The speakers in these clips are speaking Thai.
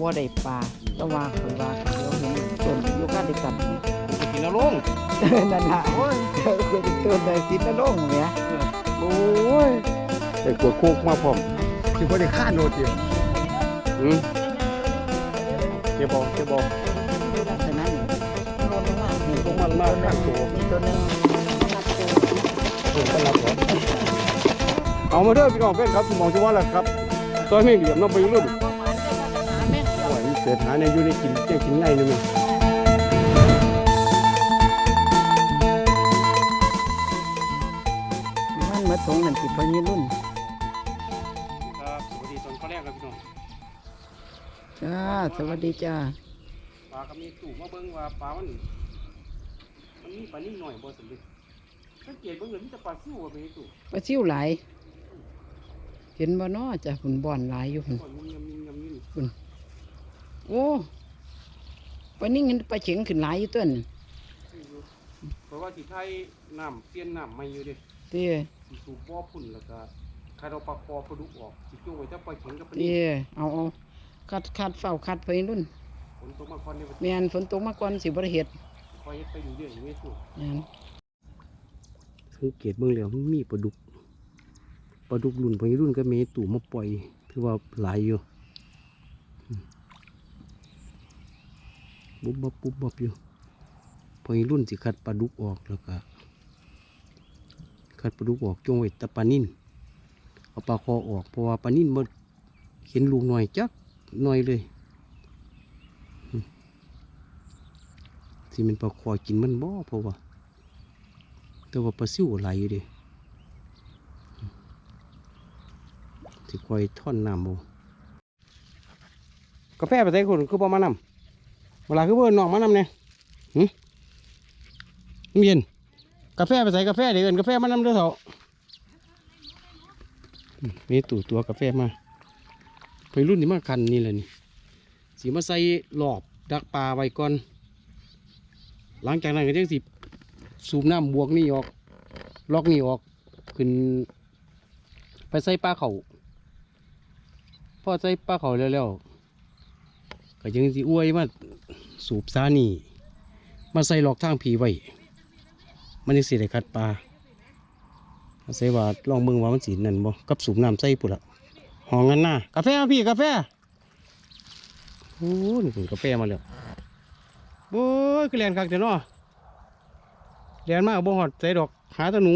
บ่ได้ปลาแต่ว่าข่อยว่าเดี๋ยวเห็นต้นอยู่กันด้วยกันนี่ไปกินแล้วลงนั่นล่ะโอ้ยคือต้นได้สิตะลงแหมโอ้ยไอ้กวดโคกมาพร้อมสิบ่ได้ค่าโนดเดียวอืมเก็บบ่เก็บบ่ดูลักษณะนี้โดนลงมานี่ลงมามาข้างตัวมีตัวหนึงนับตัวเพิ่นก็รับบ่เอามาเด้อพี่น้องเพื่อนครับมองจังหวะแล้วครับซอยแม่งเหลี่ยมเนาะไปรุ่น เดียวโอ้ยเกิดหาในอยู่ในกินเจ๊กินไงนี่มั้ยมันมาถงนั่นสิพญรุ่นครับสวัสดีตอนข้อแรกครับพี่น้องจ้าสวัสดีจ้าปลาก็มีตู่มาเบิ่งว่าปลามันมันมีปลานิ่หน่อยบ่สำเร็จสังเกตเบิ่งเลยมีแต่ปลาซิวว่าไปตู่ปลาซิ่วหลายเห็นบ่น้อจ้ะหุ่นบ่อนหลายอยู่หุ่น ก่อนมียำมียำมี โอ้ปลานิ่งมันปลาเฉียงขึ้นหลายอยู่ต้นเพราะว่าที่ไทยน้ำเปลี่ยนน้ำใหม่อยู่เดิเตี้ยสิสูบบ่อพุ่นแล้วก็คาดเอาปลาคอปลาดุกออกสิจุ่งไว้ถ้าปล่อยเข็งกับปลาเตี้นิ่ยเอาเอาคัดคัดเฝ้าคัดไปรุ่นฝนตกมาก่อนเนี่ยแม่นฝนตกมาก่อนสิบ่ได้เฮ็ดคอยเฮ็ดไปอยู่เรื่อยอยู่ไม่ถูกแม่นสังเกตเบิ่งแล้วมันมีปลาดุกปลาดุกรุ่นพอรุ่นก็มีตู่มาปล่อย ถือว่าหลายอยู่อืม บุบบับบุบบับอยู่พอรุ่นสิคัดปลาดุกออกแล้วก็คัดปลาดุกออกจงไว้ตะปลานิ่นเอาปลาคอออกเพราะว่าปลานิ่นมันเห็นลูกหน่อยจักหน่อยเลยอืมสิเป็นปลาคอกินมันบ่เพราะว่าแต่ว่าปลาซิวไหลอยู่ดิสิคอยท่อนน้ำบ่กาแฟไปใส่คนคือบ่มานำ เวลาคือเบิ่นน้องมานำเนี่ยหึมันเย็นกาแฟไปใส่กาแฟเดี๋ยวเอินกาแฟมานำเด้อเถอะมีตู่ตัวกาแฟมาไปรุ่นนี้มาคันนี่แหละนี่สีมาใส่หลอบดักปลาไว้ก่อน หลังจากนั้นก็จะสิสูบน้ำบวกนี่ออกล็อกนี่ออกขึ้น ไปใส่ปลาเขาพอใส่ปลาเขาแล้วๆก็ยังสิอวยมา สูบซานี่มาใส่หลอกทางผีไว้ มันยังสิได้คัดปลาใส่ว่าลองเบิ่งว่ามันสีนั่นบ่กับสูบน้ำใส่ปุ่นละหองกันหน้ากาแฟพี่กาแฟโอ้นี่เป็นกาแฟมาแล้วโอ้ยคือแลนคักเจ้าเนาะเรียนมากบ่หอดใจดอกหาตะหนู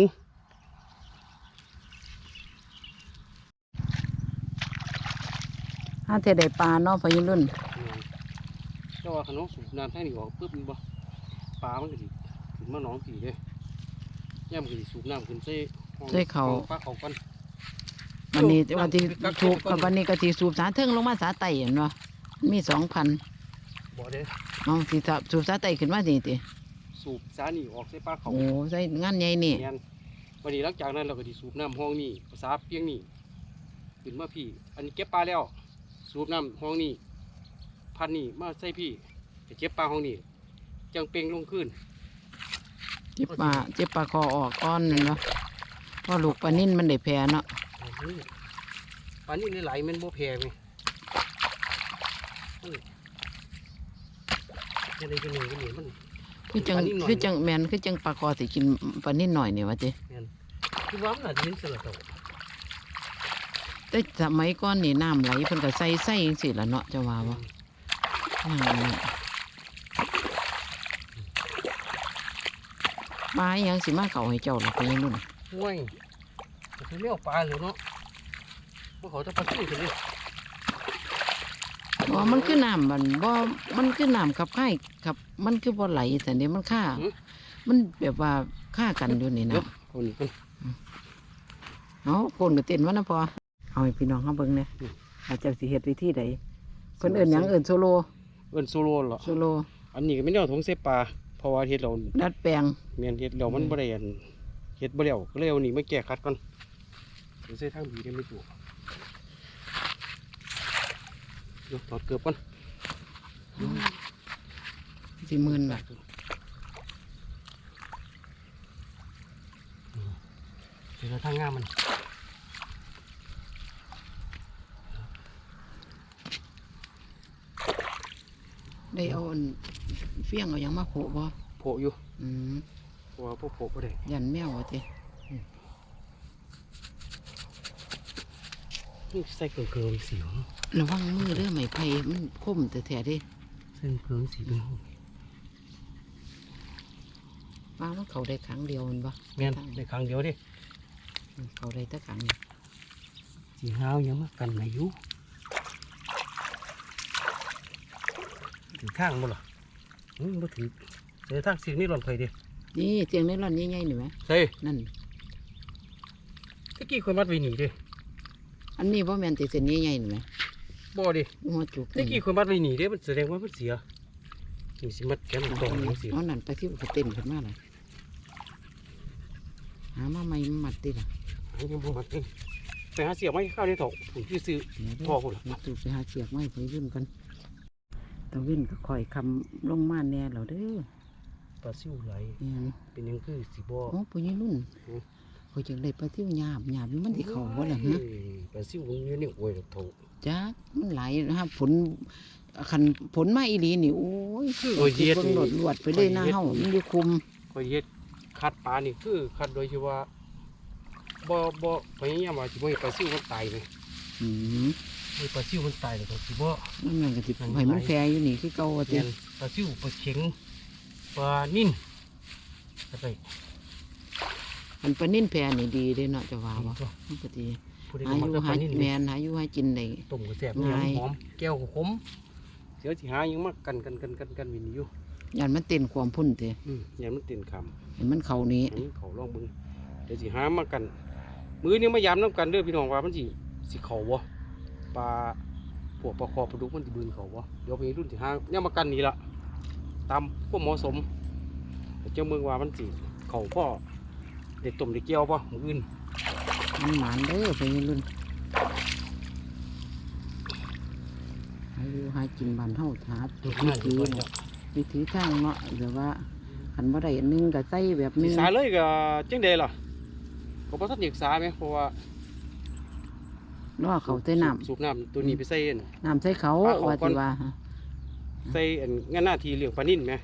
หาแต่ได้ปลาเนาะพญรุ่น ว่าขนมสูบน้ำแท่นี้ออกปุ๊บมันบ่ปลามันก็สิขึ้นมาหนองผีเลยย่ำก็สิสูบน้ำขึ้นใส่ห้องใส่เขา ห้องปลาเขากันวันนี้วันที่กักถูกกักวันนี้ก็สิสูบสาเทิงลงมาสาไตเห็นบ่มี2,000บ่เด้เอาสิถ้าสูบสาไตขึ้นมาสิติสูบสานี่ออกใส่ปลาเขาโอ้ใส่งานใหญ่นี่ แม่นวันนี้หลังจากนั้นเราก็สิสูบน้ำห้องนี้ภาษาเปียงนี่ขึ้นมาพี่ อันนี้เก็บปลาแล้ว สูบน้ำห้องนี้ พันนี่มาใส่พี่จะเก็บปลาห้องนี้จังเป่งลงขึ้นเจ็บปลาเจ็บปลาคอออกก้อนนั่นเนาะเพราะลูกปลานิ่นมันได้แผลเนาะปลานี่ไหลายๆมันบ่แพงไหมยังไงกันหนึ่งกันหนึ่งมันคือจังปลานิ่มหน่อยคือจังแมนคือจังปลาคอสิกินปลานิ่นหน่อยนี่ว่าติคือว่ามันอาจจะเป็นสลัดโตแต่สมัยก่อนนี่น้ำไหลเพิ่นก็ใส่ใส่จังซี่ล่ะเนาะจะว่าบ่น้ำนี่ ปลาอิหยังสิมาเข้าให้เจ้าล่ะพญรุ่นห่วยแต่คือเลี้ยวปลาเลยเนาะพวกเขาจะปลาสู้กันเลยบ่มันคือน้ำมันบ่มันคือน้ำขับค่ายขับ มันคือบ่ไหลแต่นี่มันค่า มันแบบว่าค่ากันอยู่นี่เดี๋ยวนะคนนี้กันเอาคนก็เต้นว่านะพอเอาให้พี่น้องเขาเบิ่งเนี่ยอาจจะสิเฮ็ดวิธีใดเพิ่นเอิ้นหยังเอิ้นโซโล เอิ้นโซโล่เหรอโซโล อันนี้ก็ไม่ได้เอาถุงเสพปลาเพราะว่าเฮ็ดเราดัดแปลงเมียนเฮ็ดเรามันบ่ได้อันเฮ็ดบ่แล้วก็เลยเอานี่มาแก้คัดก่อนถึงใส่ทางบีได้ไม่ถูกเดี๋ยวถอดเกือบก่อนสิหมื่นบาทเดี๋ยวทางงามมัน ได้เอาอันเฟี้ยงเอาหยังมาโขบ่โผล่อยู่อืมเพราะว่าพวกโผล่บ่ได้ยันแมวว่าตินี่ใส่เครื่องเครื่องสีเหรอระวังมือเด้อไม้ไผ่มันคมแต่แท้ๆเด้เส้นเครื่องสีเป็นห้องว่ามันเขาได้ครั้งเดียวมันบ่แม่นในครั้งเดียวเดิอืมเขาได้แต่ครั้งเดียวสีห้าวยังมากันไหนอยู่ ถึงข้างบ่ล่ะอืมบ่ถึงเจอทางสีนี่หล่อนไฟดินี่เจียงในร่อนใหญ่ๆนี่ไหมใช่นั่น ตะกี้คนมัดไว้หนีดิอันนี้บ่แม่นติเส้นใหญ่ๆนี่ไหมบ่ดิหัวจุกตะกี้คนมัดไว้หนีเด้มันแสดงว่ามันเสียนี่สิมัดแขนมันตรงนี่สิอ๋อนั่นไปที่ก็เต้นขึ้นมาเลยหามาใหม่มามัดติล่ะอันนี้บ่มัดเองไปหาเสียบไม้ข้าวในถกผมที่ซื้อเดี๋ยวเด้พ่อพุ่นล่ะ มาตูไปหาเสียกไม้ไปยื่นกัน ตะวินก็คอยคำลงมาแน่แล้วเด้อปลาซิวไหลแม่นเป็นหยังคือสิบ่โอ้ปุยรุ่นอืมคอยจังได้ปลาทิวหยาบหยาบนี่มันสิเข้าบ่ล่ะฮะเอ้ยปลาซิวมันอยู่ในโอยดอกโถจ้ามันไหลายนะฮะผลคันผลมาอีหลีนี่โอ้ยคือโอ้ยเย็ดเบิ่งโหลดลวดไปเลยหน้าเฮามันอยู่คุมคอยเฮ็ดคัดปลานี่คือคัดโดยที่ว่าบ่บ่พยายามว่าสิบ่ให้ปลาซิวมันตายไหมอืม ให้ปลาซิวมันตายแล้วก็สิบ่นั่นมันก็สิมันให้มันไหลแฟอยู่นี่คือเก่าว่าติเรียนปลาซิวปลาเข็งปลานิ่นอะไรอันปลานิ่นแพนี่ดีเด้เนาะจะว่าบ่ตัวมันก็ดีผู้ใดหาก็อมักยู่แต่ปหาลานิ่นแมเนี่ยนหาอยู่หากินได้ต้มก็แซ่บง่ายหอมแก้วก็ขมเดี๋ยวสิหายังมากันกันกันกันกันวินอยู่ยันมันเต้นความพุ่นเตะอืมอย่ามันติ่นคเห็นมันเข้านี้ำอันนี้เขาลองเบิ่งเดี๋ยวสิหามากัน มื้อนี้มายามน้ำกันเด้อพี่น้องว่ามันสิสิเขาบ่ ปลาพวกปลาคอปลาดุกมันสิบืนเขาบ่เดี๋ยวไปรุ่นสิหาเนี่ยมากันนี่ล่ะตามพวกเหมาะสมเดี๋ยวเจ้าเมืองว่ามันสิเขาพ่อเด็ดต้มเด็ดเกี่ยวป่ะมื้ออื่นมันหมานเด้อไปรุ่นหาอยู่หากินบ้านเฮาหาดูวิง่ายธีดีเนาะวิธีทางเนาะหรือว่าคันบ่ได้อันหนึงก็ใส่แบบหนึศึงกษาเลยก็จังไดล่ะก็บ่ทันศึกษาไหมเพราะว่า รอเขาใส่น้ำสูบน้ำตัวนี้ไปใส่อันน้ำใส่เขาปลาเขาว่าก่อน สิว่าฮะใส่อันงานหน้าที่เลี้ยงปลานิ่นไหม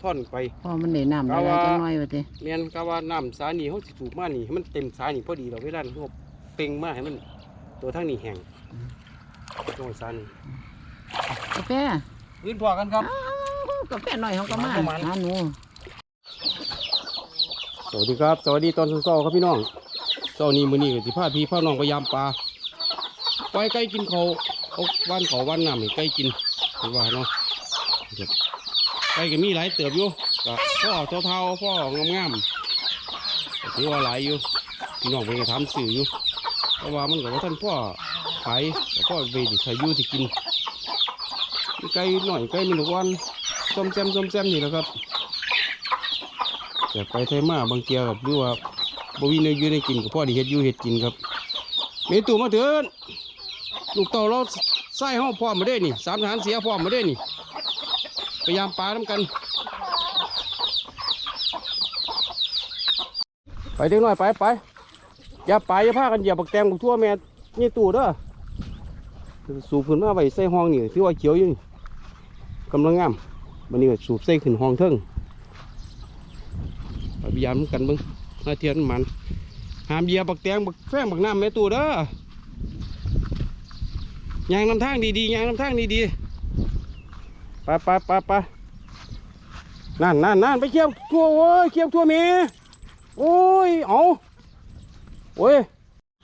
ท่อนไป พอมันได้น้ำเอาได้ว่า จังน้อยว่าติแม่นก็ว่าน้ำสานี่เขาสิสูบมานี่ให้มันเต็มสานี่พอดีเราเวลาเขาเป่งมาให้มัน ตัวทั้งนี้แห้งตรงสานี่กาแฟพื้นพอกันครับอ้าวกาแฟหน่อยเขาก็มาประมาณ หาหนูสวัสดีครับ สวัสดีตอนเช้าๆครับพี่น้องเช้านี้มื้อนี้ก็สิพาพี่พาน้องไปยามปลา ปล่อยไก่กินเขาเอาว่านเขาว่านน้ำให้ไก่กินเห็นว่าเนาะครับไก่ก็มีหลายเติบอยู่ก็พ่อเท่าๆพ่องามๆก็ถือว่าหลายอยู่พี่น้องไปก็ทำสื่ออยู่เพราะว่ามันก็ว่าท่านพ่อขายแต่พ่อไปดิใช้อยู่ที่กินมีไก่หน่อยไก่มันทุกวันส้มแซมส้มแซมนี่แหละครับแต่ไปไทยมาบางเกียกับหรือว่าบวินเนยอยู่ในกินกับพ่อดีเฮ็ดยู่เฮ็ดกินครับเมตูมาเถิน ลูกเต่าเราใส่ห้องพร้อมมาได้นี่สามทหารเสียพร้อมมาได้นี่พยายามปลาน้ำกัน ไปเด็กน้อยไปไปอย่าไปอย่าพากันเหยียบบักแตงบักทั่วแม่นี่ตู่เด้อสูบขึ้นมาไว้ใส่ห้องนี่ถือว่าเขียวอยู่นี่กำลังงามวันนี้สูบใส่ขึ้นห้องเทิงพยายามกันเบิ้งมาเทียนมันหามเหยียบบักแตงบักแฟงบักน้ำแม่ตูเด้อ ยางนำทางดีๆยางนำทางดีๆไปไปไปไปนั่นนั่นนั่นไปเคี่ยวทั่วโอ้ยเคี่ยวทั่วเมโอ้ยเอาโอ้ย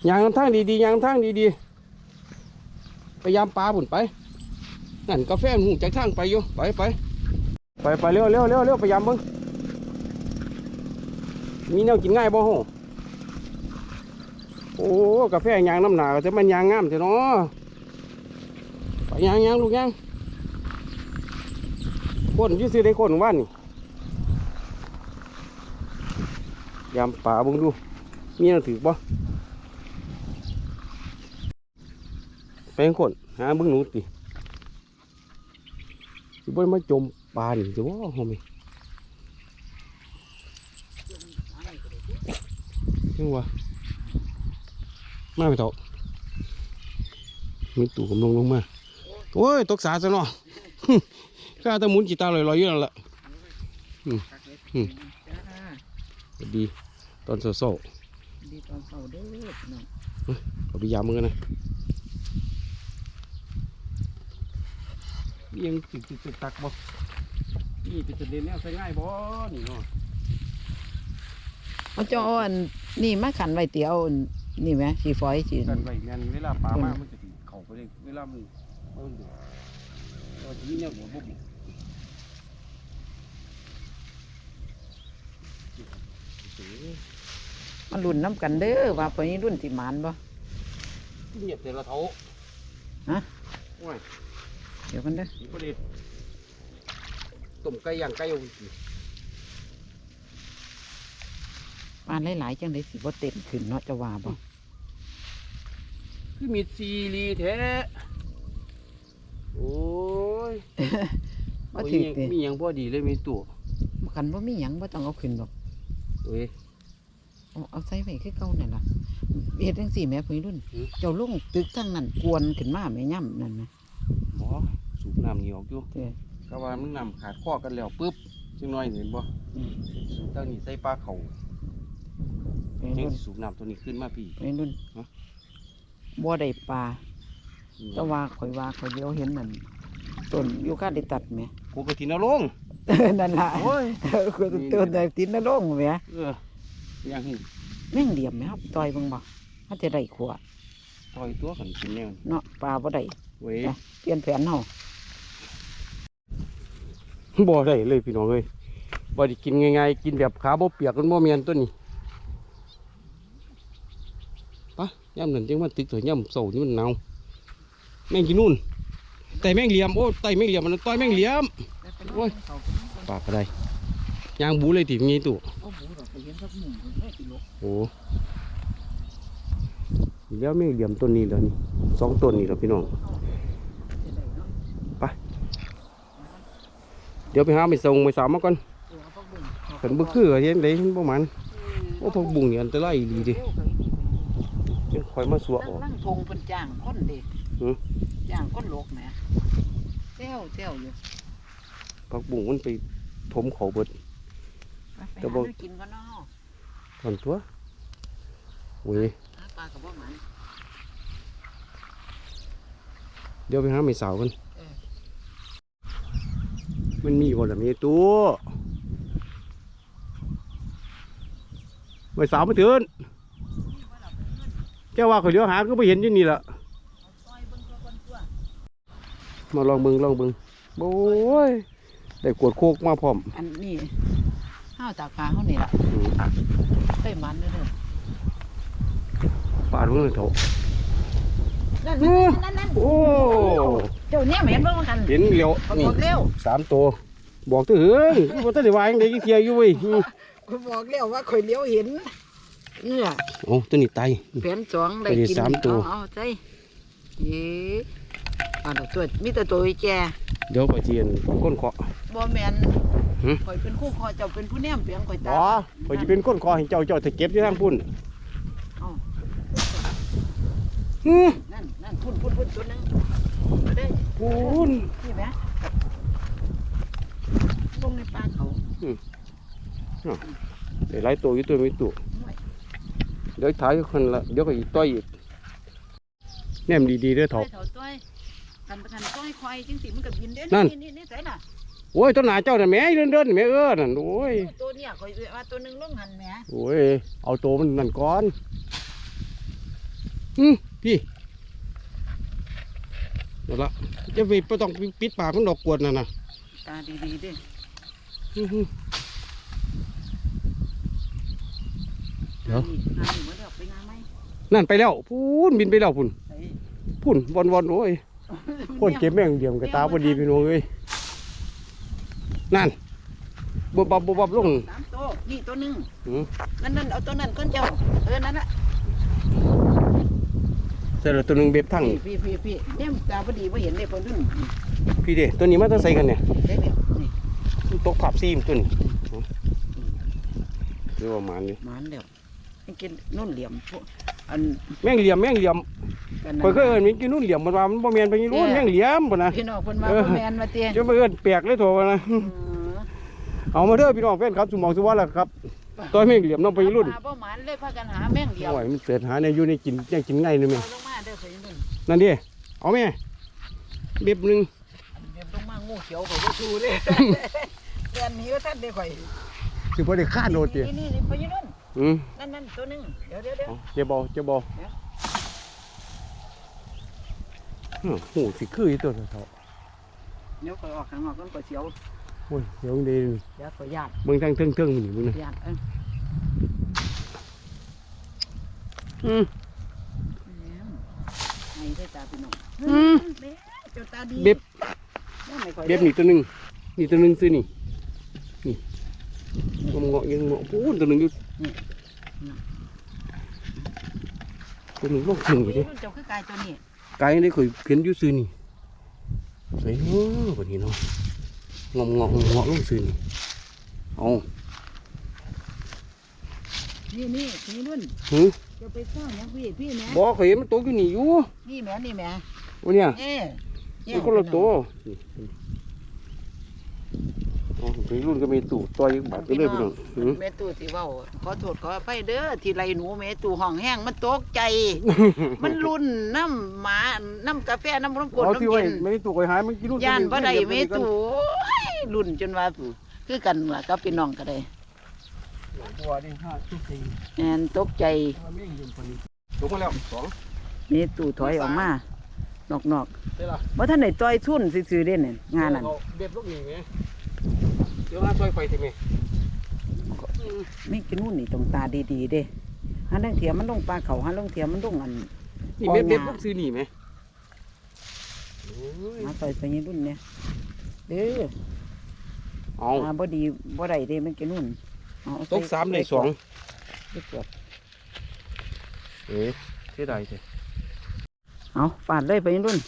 ยางนำทางดีๆยางนำทางดีๆพยายามปลาผุนไปนั่นกาแฟหูจากทางไปอยู่ไปไปไปไปเร็วเร็วเร็วเร็วพยายามเบิ้งมีแนวกินง่ายบ่โหโอ้กาแฟยางน้ำหนาก็จะมันยางงามเถอะเนาะ ไปยางยางลูกยางคนยี่ซื้อได้คนว่านนี่ยามป่าบุงดู มีแนวถือบ่ไปจั่งคนหาบึงหนูติสิบ่ได้มาจมปลานี่จะว่าโหไหมยังวะมาไปเถอมีตู่กำลงลงมา โอ้ย ตกสาซะเนาะข้าแตะมุนจิตาลอยๆอยู่นั่นแหละอืมอืมจ้าสวัสดีตอนเศร้าดีตอนเช้าเด้อพี่น้องๆเอาไปยามมึงกันนะนี่ยังติดติดตักบ่นี่เป็นจะเด่นแนวใส่ง่ายบ่นี่เนาะเอาเจ้าเอาอันนี่มาขันไว้เตียวอันนี่ไหมสีฝอยสีกันไว้แม่นเวลาปลามามันจะสิเข้าไปเลยเวลามัน เอาดูเอาทีเนี่ยหัวบุบมันรุ่นน้ำกันเด้อว่าปนี้รุ่นสิหมานบ่เงียบแต่ละเท้าฮะโอ้ยเดี๋ยวกันเด้ออีประเด็ดต้มไก่ย่างไก่เอาสิปานหลายๆจังได้สิบ่เต็มขึ้นเนาะจะว่าบ่คือมีซีรีแท้ โอ้ยบ่ถือมีติมีหยังพอดีเลยมีตัวคันบ่มีหยังบ่ต้องเอาขึ้นดอกเว้ยเอาเอาใส่ไว้คือเก่านั่นล่ะเฮ็ดจังซี่แหม่พี่รุ่นหือเจ้าลงตึกทั้งนั้นกวนขึ้นมาแม่ย่ํนั่นนะหมอสูบน้ำนี่ออกอยู่เด้อก็ว่ามันน้ำขาดข้อกันแล้วปุ๊บจังน้อยเห็นบ่อืมสูบตั้งนี้ใส่ปลาเขาพี่ยังรุ่นสิสูบน้ำตัวนี้ขึ้นมาพี่พี่รุ่นฮะ บ่ได้ปลาอืม แต่ว่าข่อยว่าข่อยเดียวเห็นนั่นต้นยูคาลิปตัสแหมกูก็ทินเอาลงนั่นล่ะโอ้ยคือต้นได้ตินนรกแหมเออยังหิแม่งเหลี่ยมไหมครับต่อยเบิ่งบ่ถ้าจะได้ขวดต่อยตัวขันกินแนวเนาะปลาบ่ได้เว้ยเปลี่ยนแผนเฮาบ่ได้เลยพี่น้องเอ้ยบ่ได้กินง่ายๆกินแบบขาบ่เปียกกันบ่เมียนตัวนี้ปะย่ำนั่นจังมันตึกเถอะย่ำเสานี่มันหนาว แม่งกินนู่นแต่แม่งเหลี่ยมโอ้ไตแม่งเหลี่ยมมันต่อยแม่งเหลี่ยมโอ้ยปากก็ได้ยางบูเลยติมีตัวโอ้โหดอกไปเห็นสักหมู่แม่กิโลโอ้แล้วแม่งเหลี่ยมต้นนี้แล้วนี่สองต้นนี่แล้วพี่น้องได้เดี๋ยวไปหาไปส่งไปสามมาก่อนเออเอาพักบุ้งขันบ่คือเห็นเลยบ่มันโอ้พวกบุ้งนี่อันตรายดีดิจังคอยมาสัวออกนั่งทงเป็นจ้างคนเด็ก หือจ้างคนโลกแหมเที่ยวเที่ยวอยู่ผักบุ้งมันไปถมเขาเบิดไปไปแต่หาบ่ด้วยกินก่อนเนาะถอนตัวเว้ยหาปลากับบ่หมันเดี๋ยวไปหาไม่สาวกันเออมันมีบ่ล่ะมีตัวไม่สาวมาเถินเจ้าว่าเขาเลี้ยวหาก็ไม่เห็นอยู่นี่ล่ะ ต่อยเบิ่งตัวก่อนตัว มาลองเบิ่งลองเบิ่งโอ้ยได้กวดโคกมาพร้อมอันนี้ห้าวตากปลาเฮานี่ล่ะอืมได้มันเด้อเด้อปาดลงเลยเถอะนั่นโอ้นั่นนั่นโอ้เจ้าเนี่ยเห็นเบิ่งมันกันเห็นเหลียวปรานี่กฏเร็วสามตัวบอกตัวเฮ้ยว่าตัวเดี๋ยววางเด็กเทียอยู่เว้ยอืมกูบอกแล้วว่าข่อยเลี้ยวเห็นเนี่ยโอ้ตัวนี้ตายแผนสองได้ไปดิกินสามตัวเอาเอาใจเย้ อ่าดอกตัวมีแต่ตัวแก่เดี๋ยวไปเจียนก้นเคาะ บ่แม่นหึ ข่อยเป็นคู่คอเจ้าเป็นผู้แนมเปียงข่อยตาอ๋อพอจะเป็นก้นคอให้เจ้าเจ้าจะเก็บที่ทางพุ่นเอาอืมนั่นนั่นพุ่นพุ่นพุ่นตัวหนึงเอาเด้อพุ่น นี่แหมลงในปลาเขาได้หลายตัวอยู่ตัวไม่ตัวเดี๋ยวถ่ายคนละเดี๋ยวก็อีกต่อยอีกแนมดีๆเด้อเถต้ออะยเถาต้อย กันประกันต้อยควายจังสิมันก็บินเด้อนั่น นี่นี่ใส่น่ะโอ้ยตัวหนาเจ้าน่ะแหม่เดินเดินๆแหม่เออนั่นโอ้ยตัวเนี่ยข่อยว่าตัวหนึงลงหันแหมโอ้ยเอาตัวมันนั่นก่อนอืมพี่เดี๋ยวละจะไปไม่ต้องปิดปากมันดอกกวดน่ะนะตาดีๆเด้ออื้อหือ เดี๋ยว หานี่มาเด้อไปงานไหมนั่นไปแล้วพูนบินไปแล้วพุ่น ใส่ พุ่นวอนวอนๆโอ้ย พ่นเก็บแม่งเดียมกระตาพอดีพี่น้องเอ้ยนั่นบวบบับบวบบับลงสามตัวนี่ตัวหนึงอืมนั่นนั่นเอาตัวนั้นก้อนเจ้าเออนั่นน่ะเสร็จแล้วตัวหนึงเบ็บทั้งพี่พี่พี่เนี่ยตาพอดีว่าเห็นเลยพอรุ่นพี่เด้ตัวนี้มาต้องใส่กันเนี่ยได้แบบนี่มันตกขับซีมตัวนี้เรียกว่าหมันเลยหมันแล้วให้กินนุ่นเหลี่ยมพวกอันแม่งเหลี่ยมแม่งเหลี่ยมกัน ข่อยเคยเอิ้นมันกินนู่นเหลี่ยมมันว่ามันบ่แม่นไปกินนู่นแม่งเหลี่ยมบ่นะพี่น้องเพิ่นมาเออบ่แม่นมาเตี้ยจะมาเอิ้นแปลกเลยโถนะอืมเอามาเด้อพี่น้องแฟนครับสุหมองสุวรรณล่ะครับตัวแม่งเหลี่ยมน้องไปรุ่นหาบ่หมานเลยพากันหาแม่งเดียวโอ้ยมันเสิร์ชหาในอยู่ในกินยังกินง่ายเลยแม่เอาลงมาเด้อไปรุ่นนั่นดิเอาแม่เบ็บหนึงอันเดี๋ยวลงมางูเขียวก็บ่สู้เลยเดือนนี้ก็ท่านได้ข่อยสิบ่ได้ค่าโนดตินี่นี่นี่ไปรุ่นอืมนั่นนั่นตัวหนึงเดี๋ยวเดี๋ยวเดี๋ยวเอาเจ็บบ่เจ็บบ่อื้อโหสิคืออีตัวเถาะเดี๋ยวข่อยออกข้างนอกก่อนข่อยเสียวโอ้ยเดี๋ยวดีเดี๋ยวข่อยญาติเบิ่งทางเทิงๆมันนี่มึงนะญาติเอ้ยอืมแหมให้ได้ตาพี่น้องอืมแม่เจ้าตาดีเบ็บแม่ไม่ค่อยเบ็บนี่ตัวหนึงนี่ตัวหนึงซื้อนี่นี่งเงาะยังเงาะปูนตัวหนึงอยู่ตัวหนึงลงถึงอยู่ดิรุ่นเจ้าคือกายตัวนี้ ไกลได้ข่อยเขียนอยู่ซื้อนี่ใส่เนาะบัดนี้เนาะงอมงอมงอลงซื้อนี่เอานี่นี่พี่รุ่นหือจะไปซ่อนหยังพี่พี่แหม่บ่ข่อยเห็นมันตกอยู่นี่อยู่นี่แหม่นี่แหม่วันเนี้ยเอ๊ะมันคนละตัว นี่อ๋อไปรุ่นก็มีตู่ต่อยอีกบาทไปเลยพี่น้องหือแม่ตู่ที่เว้าขอโทษขออภัยเด้อที่ไรหนูแม่ตู่ห้องแห้งมันตกใจ มันรุ่นน้ำหมาน้ำกาแฟน้ำร้อนกดเอาที่น้ำไว้เย็นไม่ได้ตู่ข่อยหายมันกินรุ่นย่านบ่ได้เรียบแม่กันตู่โอ้ยรุ่นจนว่าคือกันล่ะกับพี่น้องก็ได้ตัวนี่ห้าทุกทีแอนตกใจมันไม่ยิงคนนี้ลงมาแล้วสองแม่ตู่ถอยออกมานอกใช่ล่ะๆบ่ทันได้ต่อยทุนซื่อๆเด้เนี่ยงานนั้นเอเด็ดลูกนี่ไงเดี๋ยวหาซอยไฟใช่ไหมมีกินนู่นนี่ตรงตาดีๆเด้หันลังเทียมันลงปลาเขาหันลังเทียมันลงอันนี่เม็ดเม็ดลูกซื้อนี่ไหมโอ้ยมาต่อยไปยี่รุ่นเนี่ยเด้อเอามาบ่ดีบ่ได้เด้มันกินนู่นเอใตกสามเลยสองใส่เกลือเอ๊ะเสียดายใช่เอาฟาดเลยไปยี่รุ่น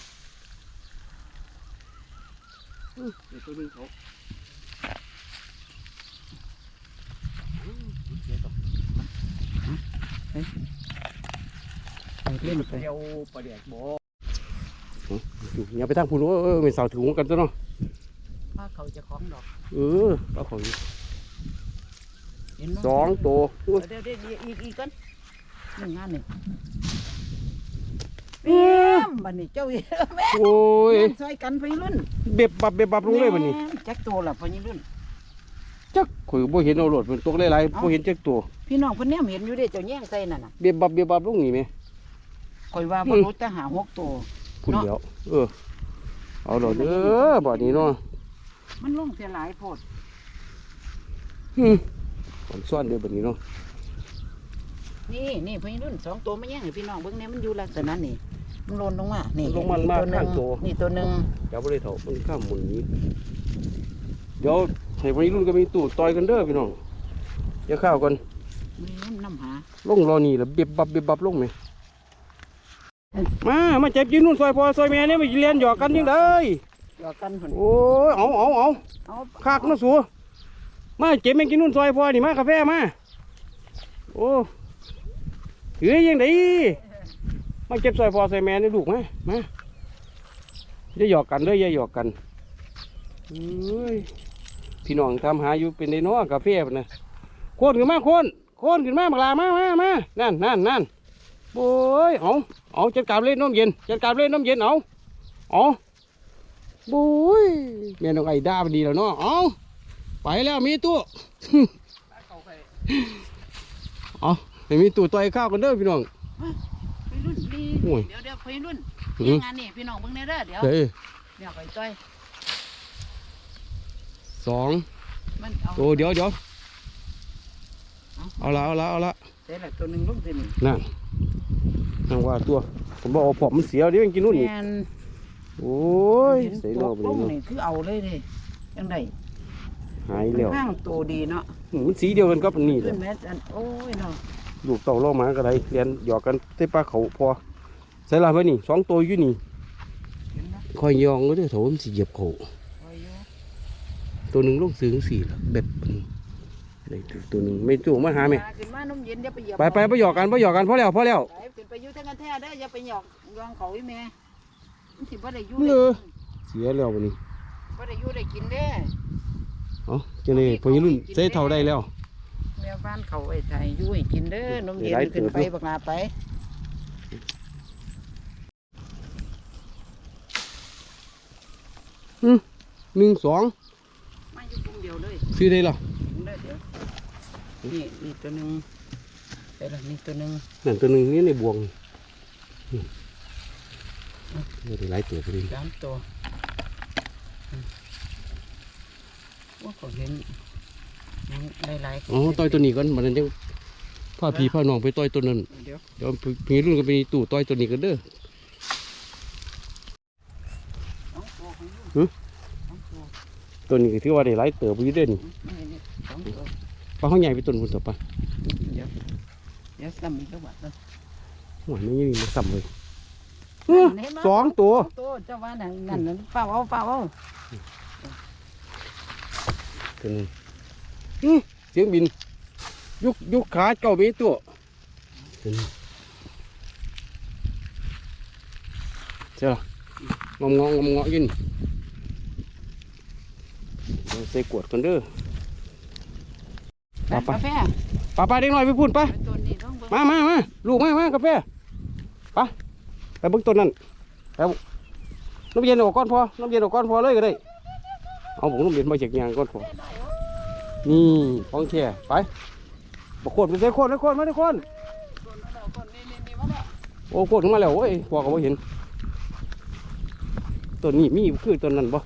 ตัวนึงเขา ไปเล่นไปเดียวประเดี๋ยวบ่อย่าไปทางพูนเออไม่สาวถึงกันซะเนาะถ้าเขาจะคล้องดอก เออเอาของเห็นบ่สองตัวเดี๋ยวเดี๋ยวเดี๋ยวอีกอีกกันหนึ่งงานหนึ่งเอ๊ะแม่บัดนี้เจ้าอีกแม่โอ้ยซอยกันไปยี่รุ่น เบ็บบับเบ็บบับลงเลยบัดนี้แม่จักตัวละไปยี่รุ่น จักข่อยบ่เห็นเอาโลดเป็นตัวหลายๆบ่เห็นจักตัวพี่น้องเพิ่นแนมเห็นอยู่เด้เจ้าแย่งใส่นั่นน่ะเบ็บบับเบ็บบับลงนี่แม่คอยว่าบ่รู้แต่หาหกตัวคุณเนาะเดียวเออเอาโลดเด้อบัดนี้เนาะมันลงเสียหลายโพดหึมันซ่อนเด้อบัดนี้เนาะนี่นี่พี่รุ่นสองตัวไม่แย่งให้พี่น้องเบิ่งเนี่ยมันอยู่ลักษณะนี่มันหล่นลงมานี่ลงมันมาตัวหข้านึ่งงตัวนี่ตัวหนึ่งอย่าบ่ได้เถามันข้ามหมุนนี้เดี๋ยว ให้วัยรุ่นก็มีตู้ต่อยกันเด้อพี่น้องอย่าข้าวกันมันน้ำหาลงรอนี่แล้วเบียบบับเบียบบับลงไหมมามาเจ็บยืนนู่นซอยพอซอยแม่เนี่ยมาเรียนหยอกกันยังได้หยอกกันพุ่นโอ้ยเอาเอาเอาเอาคักนะสัวมาเจ็บแม่งกินนู่นซอยพอนี่มากาแฟมาโอ้เฮ้ยยังไงมาเจ็บซอยพอซอยแม่นี่ลูกมามาอย่าหยอกกันเด้ออย่าหยอกกันเอ้ย พี่น้องทำหาอยู่เป็นในน้อกาแฟพุ่นนะโคนขึ้นมาโคนโคนขึ้นมาบักลามามามานั่นนั่นนั่นโอ้ยเอาเอาจัดการเล่นน้ำเย็นจัดการเล่นน้ำเย็นเอาเอาโอ้ยแม่น้องไอ้ด้าพอดีแล้วเนาะเอาไปแล้วมีตู้เอาให้มีตู้ต่อยข้าวกันเด้อพี่น้องพี่รุ่นดีโอ้ยเดี๋ยวเดี๋ยวพี่รุ่นหือเฮ็ดงานนี่พี่น้องเบิ่งแน่เด้อเดี๋ยวเฮ้ยเดี๋ยวไปจ้อย สองมันเอาโอ้เดี๋ยวเดี๋ยวเอาละเอาละเอาละเดี๋ยวละตัวหนึงลงสินี่นั่นนั่งว่าตัว ผมบอกเอาผมมันเสียเดี๋ยวยังกินนู่นนี่แม่นโอ้ยเห็นใส่ตัรวอบลเลยงเนาะนี่คือเอาเลยเด้จังไดหายแล้วข้างตัวดีเนาะอืมมันสีเดียวกันกับอันนี้เลขึ้ยนแม่อันโอ้ยเนาะลูกเต่าล่อหมาก็ได้เรียนหยอกกันเตะปลาเขาพอใส่ลายไว้นี่สองตัวอยู่นี่เห็นบ่คอยยองก็ได้อโถมันสิเหยียบเขาคอยอยู่ ตัวหนึ่งลงซื้อสี่ละแบบได้ตัวตัวหนึงไม่จู่มาหาแม่ขึ้นมาน้ำเย็นอย่าไปเหยียบไปไปไปหยอกกันไปหยอกกันพอแล้วพอแล้วไปขึ้นไปอยู่ทั้งกันแท้เด้ออย่าไปหยอกยองเขาอีแม่มันสิบ่ได้อยู่เอได้อเสียแล้ววันนี้บ่ได้อยู่ได้กินเด้อเอ๋อจังเลยพอยี่รุ่นใส่เท่าได้แล้วแม่บ้านเขาไอ้ไทยอยู่ให้กินเด้อนมเย็นได้ขึ้นไปเติบอยู่บักลาไปหนึ่งสองมาอ ยู่กลุ่มเดียวเลยซื้อได้หรอเด้อเดี๋ยวนี่นี่ตัวหนึงไปละนี่ตัวหนึงนั่นตัวหนึ่งนี่ในบวงนี่เดี๋ยวได้หลายตัวพอดีสามตัวอืมว่าเขาเห็นยังหลายๆอ๋อต่อยตัวนี้ก่อนมันยังพาพี่พาน้องไปต่อยตัวนั้นเดี๋ยวเดี๋ยวพี่รุ่นก็ไปตู่ต่อยตัวนี้กันเด้อ ตัวนี้ก็ถือว่าได้หลายเติบอยู่เด่นนี่นี่สองตัวปลาห้องใหญ่ไปต้นพุ่นต่อปะเดี๋ยวเดี๋ยวซ้ำอีกจังหวัดนึงหัวไม่ยังมีมันซ้ำเลยเอ้อสองตัวสองตัวเจ้าว่านั่นนั่นนั่นเฝ้าเอาเฝ้าเอาตัวหนึงอื้อเสียงบิน ยุกยุกขาเจ้ามีตัวตัวหนึงเจ้าล่ะงอมงองอมงอยินเอา ใส่กวดกันเด้อไปไปไปกาแฟป้าป้าเด็กน้อยไปพูดไปไปตัวนี้ต้องเบิ่งมามามาลูกมามากาแฟไปไปเบิ่งต้นนั้นไปบุน้ำเย็นออกก้อนพอน้ำเย็นออกก้อนพอเลยก็ได้ เอาผมน้ำเย็นมาจากยางก้อนพอนี่ของแท้ไปบกโคตรไปใส่โคตรเลยโคตรมาเลยโคตรตัวนั้นเอาตัวนี้นี่นี่มาแล้วโอ้โคตรมาแล้วโอ้ยพอก็บ่เห็นต้นนี้มีคือต้นนั้นบ่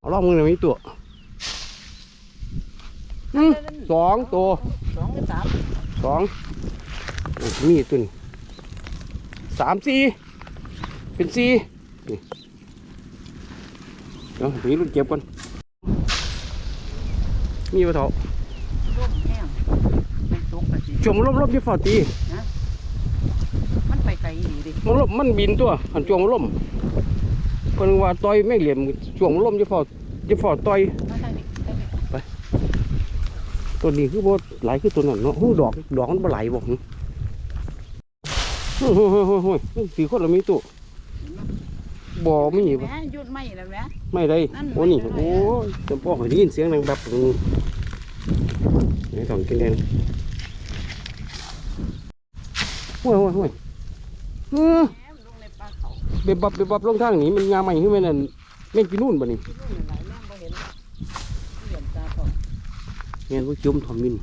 เอาลองมือหน่อยมีตัวอืมสองตัวสองหรือสามสองโอ้มีตัวนี้สามสี่เป็นสี่นี่เดี๋ยวไปรุ่นเก็บก่อนมีปะเถาร่มแห้งไม่ตกกะสิช่วงมันลบๆจะฝ่าตีมันไปไกลดีดิมันลบมันบินตัวหันช่วงมันล่ม คนว่าต่อยแม่งเหลี่ยมช่วงมันล่มจะฝ่าจะฝ่าต่อยมาทางนี้ทางนี้ตัวนี้คือบ่หลายคือตัวนั้นเนาะหูดอกดอกมันบ่ไหลบ่หึโอ้ยโอ้ยโอ้ยโอ้ยโอ้ยสี่คนเรามีตัวบ่มีบ่แม่หยุดไม่แล้วแม่ไม่ได้นั่นโอ้นี่ไม่ได้โอ้ยจำพวกได้ยินเสียงดังแบบนี้นี่สองกินแดงโอ้ยโอ้ยโอ้ย เขาเบบบับเบบบับลงทางนี้มันยาใหม่ขึ้นมานั่นแม่งกินนู่นบ่นี่ที่นู่นหลายแม่บ่เห็นเหยียบตาทองแม่งก็จุ่มทอมมิน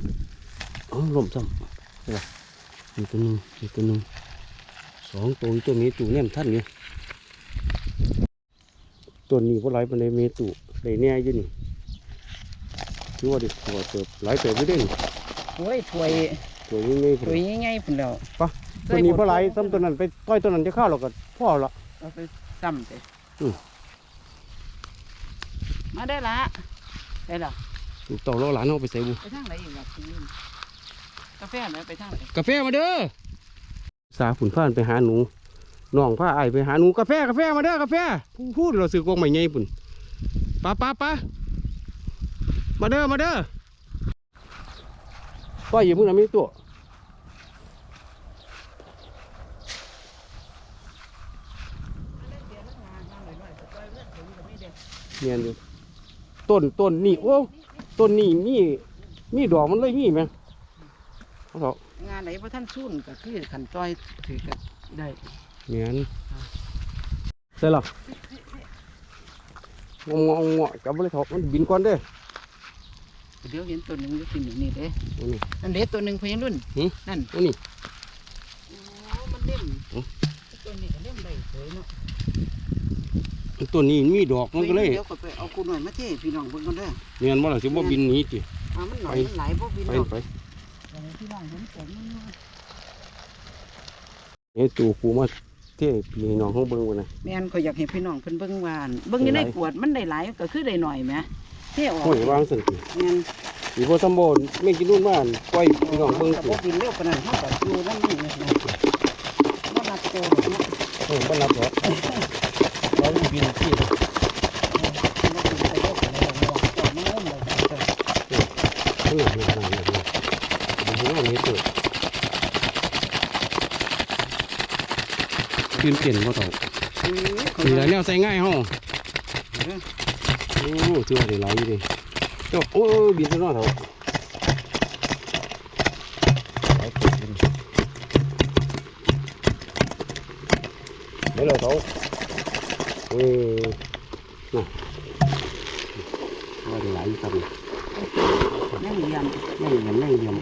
เอ๋อลมซ้ำใช่ปะมีตัวหนึงมีตัวหนึงสองตัวอีกตัวนี้ตัวเนี่ยท่านเนี่ยตัวนี้ก็ไหลไปในเมตุได้แน่อยู่นี่ถือว่าดิตัวเติบหลายเติบอยู่เด้นี่โอ้ยถวยตัวนี้ไม่ถวยใหญ่ๆพุ่นแล้วตัวนี้เพราะไรซ้ำตัวนั้นไปต้อยตัวนั้นจะเข้าเราก็พ่อละ เอาไปซ้ำไปอืมมาได้ละได้ละต่อเราหลานเอาไปใส่บุไปทางไหนอีกล่ะคุณลุงกาแฟไหนไปทางไหนกาแฟมาเด้อสาขุนฟ้านไปหาหนูน้องผ้าไอายไปหาหนูกาแฟกาแฟมาเด้อกาแฟพูพูดเราซื้อกองใหม่ไงปุ่นไป้าป้าป้ามาเด้อมาเด้อต้อยอยู่มึงนะมีตัว เนียนอยู่ต้นต้นนี่โอ้ต้นนี่มีมีดอกมันเลยมีไหมเอาเถอะงานไหนพระท่านสุ่นก็คือขันต้อยถือกันได้เนียนใช่หรอกงงงงจับไปเลยเถอะมันบินก่อนเด้อเดี๋ยวเห็นตัวหนึ่งอยู่ที่นี่นี่เด้โอ้นี่นั่นเด้ตัวหนึ่งพยันรุ่นหือนั่นโอ้นี่โอ้มันเล่มหือตัวนี้ก็เล่มได้สวยเนาะ ตัวนี้มีดอกมันก็เลยเดี๋ยวก็ไปเอาคุณหน่อยมาเทพี่น้องเบิ่งกันเด้อเนียนว่าเราสิบ่บินหนีติอ่ามันหน่อยมันหลายบ่บินไปเนาะไปเดี๋ยวพี่น้องเห็นผมมันอยู่นี่ตู่ปูมาเท่พี่น้องของเบิ่งวันนะแม่นก็อยากให้พี่น้องเพิ่นเบิ่งว่าอั่นเบิ่งอยู่ในได้หลายขวดมันได้หลายก็คือได้หน่อยแหมเทออกโอ้ยวางสันติแม่นอีบ่สมบูรณ์ไม่กินนู่นบ้านปล่อยพี่น้องเบิ่งแต่ติบ่บินเร็วปานนั้นเฮาก็อยู่นำนี่นะนะบ่นับโตหรอ บินเปลี่ยนเปลี่ยนก็ต้องมีหลายเน่วใส่ง่ายห้องโอ้ตัวเดี๋ยวไหลอยู่ดิจบโอ้บินซะหน่อยเถอะไม่เลยเถอะ เอ้ยน่ะว่าได้หลครับนี่นั่งเรียนนั่งเรียนนั่งเรียน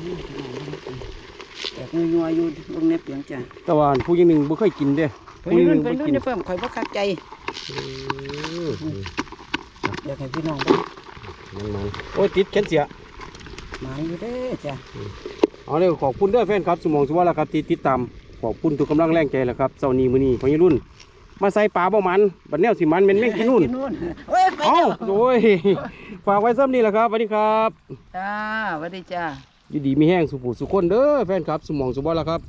แตกงัวอยู่ลงในเปียงจ้ะต่ว่าผู้หญิงหนึ่งบ่เคยกินเด้เพิ่นรุ่นเพิ่นรุ่นจะเพิ่มข่อยบ่คักใจอยากให้พี่น้องเบิ่งมันโอ้ยติดแขนเสียมาอยู่เด้จ้ะเอาเลยขอบคุณเด้อแฟนครับสมองสุวรรณครับที่ติดตามขอบคุณทุกกำลังแรงใจแหละครับเช้านี้มื้อนี้พอยี่รุ่น มาใส่ปลาบ่มันบัดแนวสิมันเป็นแม่งกินนู่นกินนู่นโอ้ยไปเอ้าแล้วโอ้ยฝากไว้ซ้ำนี่แหละครับสวัสดีครับจ้าสวัสดีจ้าอยู่ดีมีแห้งสุขุสุขคนเด้อแฟนครับสมองสุวรรณครับ